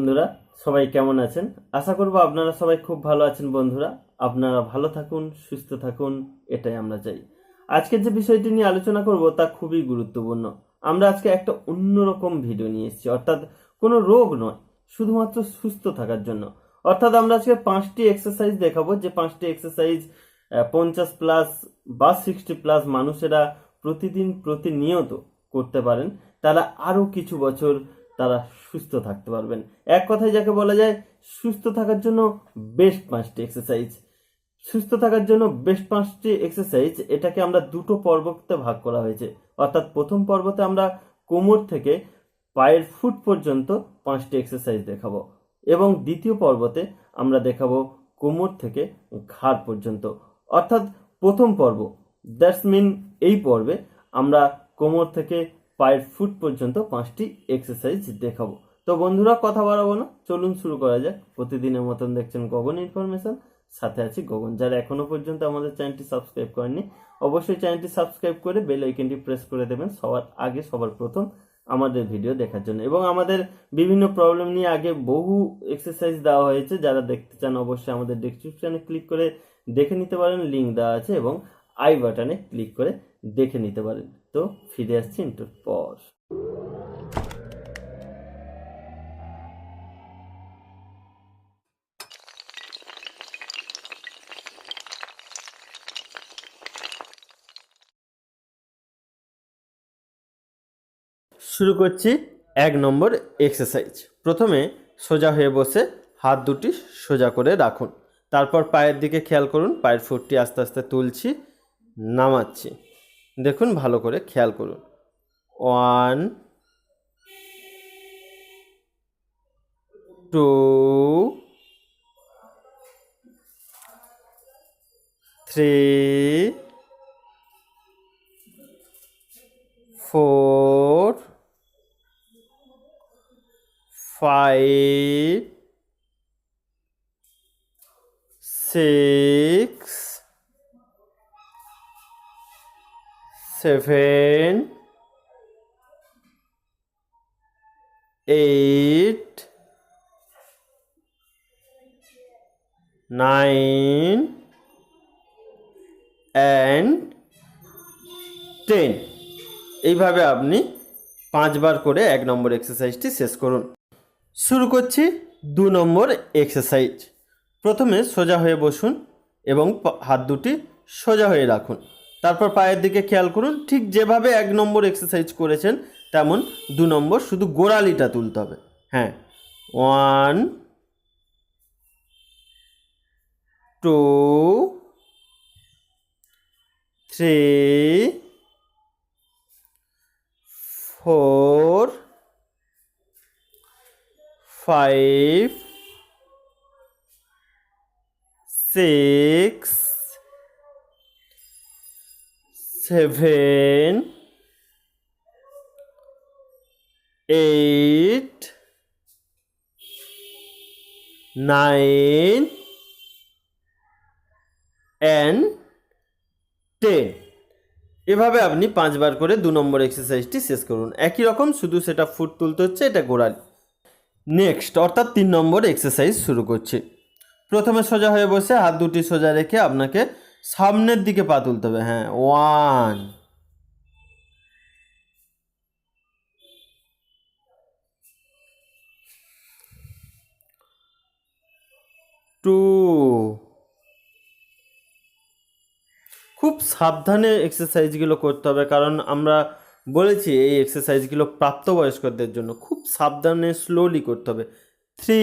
বন্ধুরা, সবাই কেমন আছেন? আশা করব আপনারা সবাই খুব ভালো আছেন বন্ধুরা। আপনারা ভালো থাকুন, সুস্থ থাকুন, এটাই আমরা চাই। আজকের যে বিষয়টি নিয়ে আলোচনা করব তা খুবই গুরুত্বপূর্ণ। আমরা আজকে একটা অন্যরকম ভিডিও নিয়ে এসেছি, অর্থাৎ কোনো রোগ নয়, শুধুমাত্র সুস্থ থাকার জন্য। অর্থাৎ আমরা আজকে পাঁচটি এক্সারসাইজ দেখাবো, যে পাঁচটি এক্সারসাইজ পঞ্চাশ প্লাস বা সিক্সটি প্লাস মানুষেরা প্রতিদিন প্রতিনিয়ত করতে পারেন। তারা আরও কিছু বছর তারা সুস্থ থাকতে পারবেন। এক কথায় যাকে বলা যায়, সুস্থ থাকার জন্য বেস্ট পাঁচটি এক্সারসাইজ সুস্থ থাকার জন্য বেস্ট পাঁচটি এক্সারসাইজ এটাকে আমরা দুটো পর্বতে ভাগ করা হয়েছে। অর্থাৎ প্রথম পর্বতে আমরা কোমর থেকে পায়ের ফুট পর্যন্ত পাঁচটি এক্সারসাইজ দেখাবো এবং দ্বিতীয় পর্বতে আমরা দেখাবো কোমর থেকে ঘাড় পর্যন্ত। অর্থাৎ প্রথম পর্ব দ্যাটস মিন এই পর্বে আমরা কোমর থেকে পায়ের ফুট পর্যন্ত পাঁচটি এক্সারসাইজ দেখাবো। তো বন্ধুরা, কথা বাড়াবো না। চলুন শুরু করা যাক। প্রতিদিনের মতন দেখছেন গগন ইনফরমেশন সাথে আছি গগন। যারা এখনও পর্যন্ত আমাদের চ্যানেলটি সাবস্ক্রাইব করেননি, অবশ্যই চ্যানেলটি সাবস্ক্রাইব করে বেল আইকনটি প্রেস করে দেবেন সবার আগে, সবার প্রথম আমাদের ভিডিও দেখার জন্য। এবং আমাদের বিভিন্ন প্রবলেম নিয়ে আগে বহু এক্সারসাইজ দেওয়া হয়েছে। যারা দেখতে চান, অবশ্যই আমাদের ডেসক্রিপশনে ক্লিক করে দেখে নিতে পারেন। লিঙ্ক দেওয়া আছে এবং আই বাটনে ক্লিক করে দেখে নিতে পারেন। তো ফিরে আসছি ইন্টুর পর। শুরু করছি এক নম্বর এক্সারসাইজ প্রথমে সোজা হয়ে বসে হাত দুটি সোজা করে রাখুন। তারপর পায়ের দিকে খেয়াল করুন, পায়ের ফুটটি আস্তে আস্তে তুলছি, নামাচ্ছি। দেখুন ভালো করে খেয়াল করুন। One two three four five six, seven, eight, nine, and ten. এইভাবে আপনি পাঁচবার করে এক নম্বর এক্সারসাইজটি শেষ করুন। শুরু করছি দু নম্বর এক্সারসাইজ প্রথমে সোজা হয়ে বসুন এবং হাত দুটি সোজা হয়ে রাখুন। তারপর পায়ের দিকে খেয়াল করুন ঠিক যেভাবে এক নম্বর এক্সারসাইজ করেছেন তেমন দু নম্বর শুধু গোড়ালিটা তুলতে হবে। হ্যাঁ one two three four five six, seven, eight, nine, and ten. এভাবে আপনি পাঁচবার করে দু নম্বর এক্সারসাইজটি শেষ করুন। একই রকম শুধু সেটা ফুট তুলতে হচ্ছে এটা গোড়ালি। নেক্সট অর্থাৎ তিন নম্বর এক্সারসাইজ শুরু করছি। প্রথমে সোজা হয়ে বসে হাত দুটি সোজা রেখে আপনাকে সামনের দিকে পা তুলতে হবে হ্যাঁ ওয়ান টু খুব সাবধানে এক্সারসাইজগুলো করতে হবে, কারণ আমরা বলেছি এই এক্সারসাইজগুলো প্রাপ্তবয়স্কদের জন্য খুব সাবধানে স্লোলি করতে হবে। থ্রি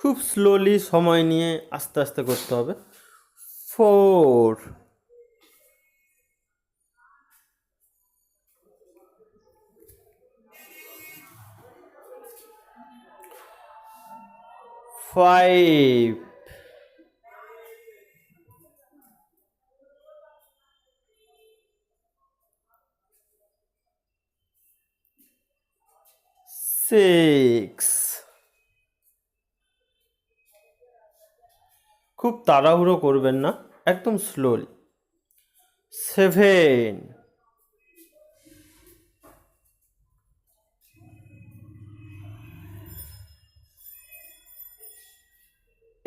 খুব স্লোলি সময় নিয়ে আস্তে আস্তে করতে হবে। ফোর ফাইভ সিক্স খুব তাড়াহুড়ো করবেন না একদম slowly seven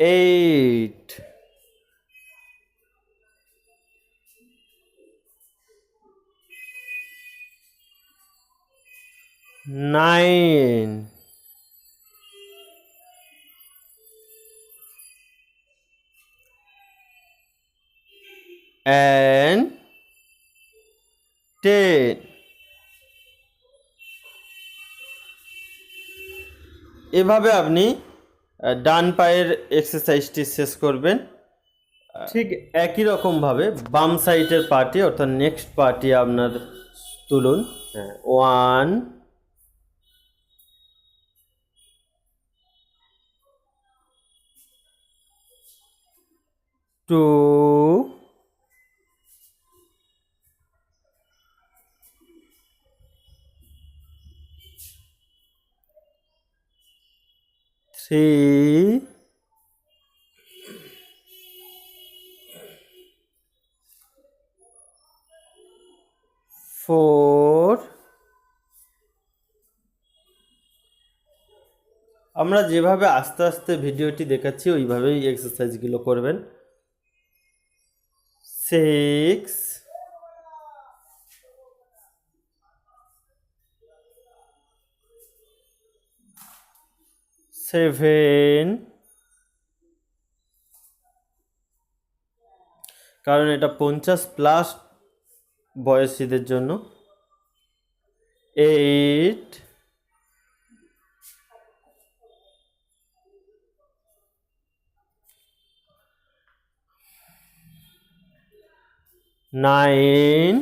eight nine and ten এভাবে আপনি ডান পায়ের এক্সারসাইজটি শেষ করবেন। ঠিক। একই রকমভাবে বাম সাইডের পার্টি অর্থাৎ নেক্সট পার্টি আপনার তুলুন। One two three, four. আমরা যেভাবে আস্তে আস্তে ভিডিওটি দেখাচ্ছি ওইভাবেই এক্সারসাইজগুলো করবেন। Six seven. কারণ এটা পঞ্চাশ প্লাস বয়সীদের জন্য। এইট নাইন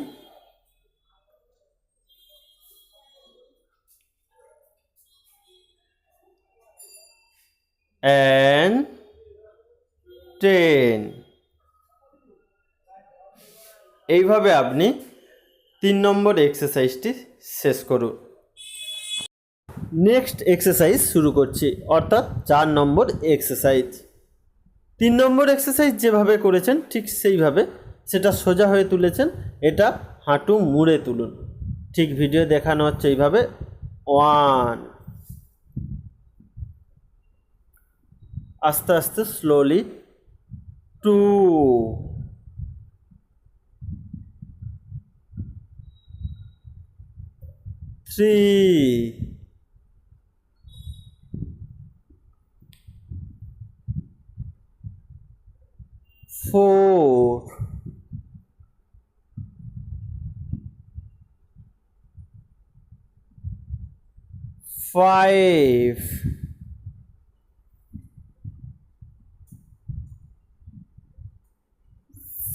and টেন এইভাবে আপনি তিন নম্বর এক্সারসাইজটি শেষ করুন। নেক্সট এক্সারসাইজ শুরু করছি, অর্থাৎ চার নম্বর এক্সারসাইজ তিন নম্বর এক্সারসাইজ যেভাবে করেছেন, ঠিক সেইভাবে সেটা সোজা হয়ে তুলেছেন, এটা হাঁটু মুড়ে তুলুন। ঠিক ভিডিও দেখানো হচ্ছে এইভাবে। ওয়ান আস্তে আস্তে slowly two three four five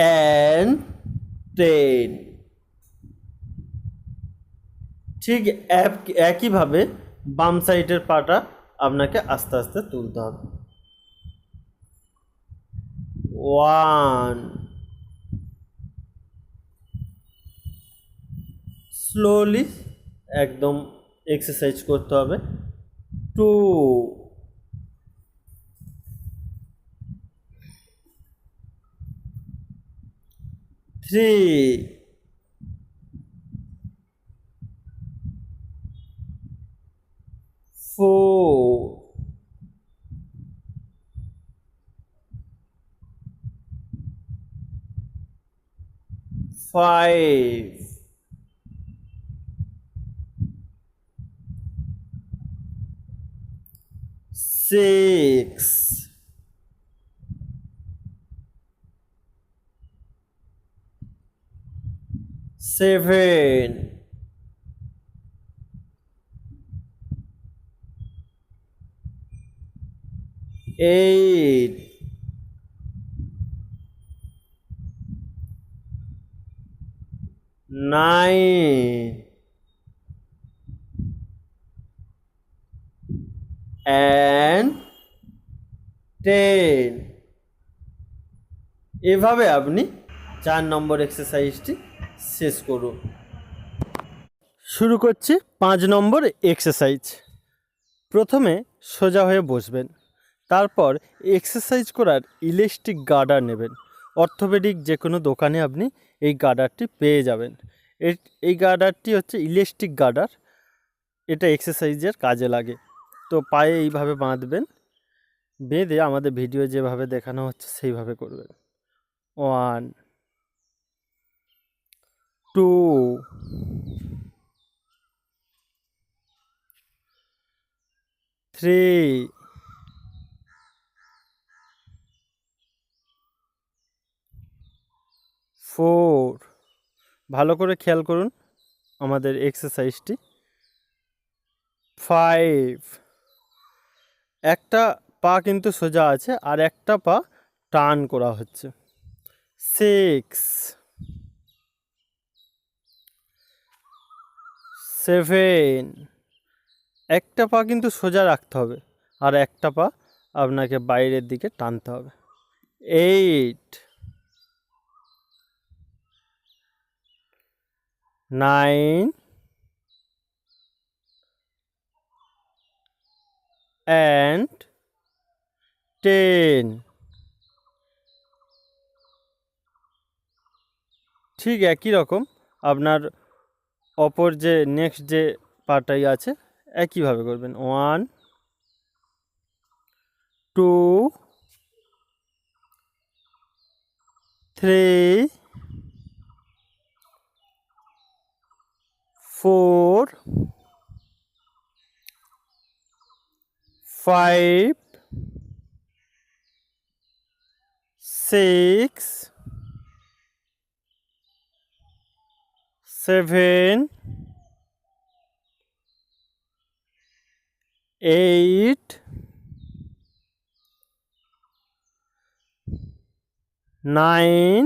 And ten ঠিক এক- একইভাবে বাম সাইডের পাটা আপনাকে আস্তে আস্তে তুলতে হবে। ওয়ান স্লোলি একদম এক্সারসাইজ করতে হবে। Two three, four, five, six, seven, eight, nine, and ten এভাবে আপনি চার নম্বর এক্সারসাইজটি শেষ করুন। শুরু করছি পাঁচ নম্বর এক্সারসাইজ প্রথমে সোজা হয়ে বসবেন। তারপর এক্সারসাইজ করার ইলেকট্রিক গার্ডার নেবেন। অর্থোপেডিক যে কোনো দোকানে আপনি এই গার্ডারটি পেয়ে যাবেন। এই- গার্ডারটি হচ্ছে ইলেকট্রিক গার্ডার এটা এক্সারসাইজের কাজে লাগে। তো পায়ে এইভাবে বাঁধবেন। বেঁধে আমাদের ভিডিও যেভাবে দেখানো হচ্ছে সেইভাবে করবেন। One two. থ্রি। ফোর। ভালো করে খেয়াল করুন আমাদের এক্সারসাইজটি। ফাইভ। একটা পা কিন্তু সোজা আছে আর একটা পা টান করা হচ্ছে। সিক্স। সেভেন। একটা পা কিন্তু সোজা রাখতে হবে আর একটা পা আপনাকে বাইরের দিকে টানতে হবে। এইট। নাইন। And ten. ঠিক একই রকম আপনার অপর যে নেক্সট যে পাটাই আছে একইভাবে করবেন। One two three four five six seven eight nine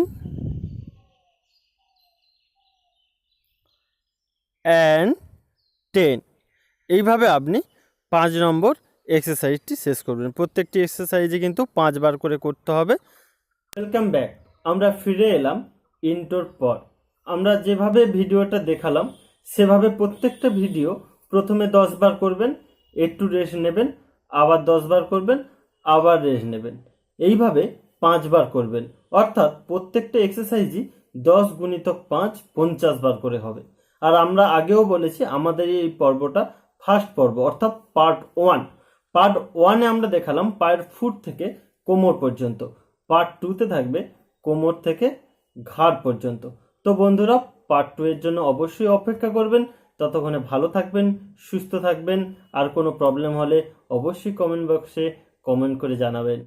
and ten এইভাবে আপনি পাঁচ নম্বর এক্সারসাইজটি শেষ করবেন। প্রত্যেকটি এক্সারসাইজে কিন্তু পাঁচবার করে করতে হবে। ওয়েলকাম ব্যাক আমরা ফিরে এলাম ইন্টোর পর। আমরা যেভাবে ভিডিওটা দেখালাম, সেভাবে প্রত্যেকটা ভিডিও প্রথমে দশ বার করবেন, একটু রেস্ট নেবেন, আবার দশ বার করবেন, আবার রেস্ট নেবেন। এইভাবে পাঁচবার করবেন। অর্থাৎ প্রত্যেকটা এক্সারসাইজই দশ গুণিতক পাঁচ পঞ্চাশ বার করে হবে। আর আমরা আগেও বলেছি, আমাদের এই পর্বটা ফার্স্ট পর্ব, অর্থাৎ পার্ট ওয়ান পার্ট ওয়ানে আমরা দেখালাম পায়ের ফুট থেকে কোমর পর্যন্ত। পার্ট টুতে থাকবে কোমর থেকে ঘাড় পর্যন্ত। তো বন্ধুরা পার্ট টু এর জন্য অবশ্যই অপেক্ষা করবেন। ততক্ষণে ভালো থাকবেন, সুস্থ থাকবেন। আর কোনো প্রবলেম হলে অবশ্যই কমেন্ট বক্সে কমেন্ট করে জানাবেন।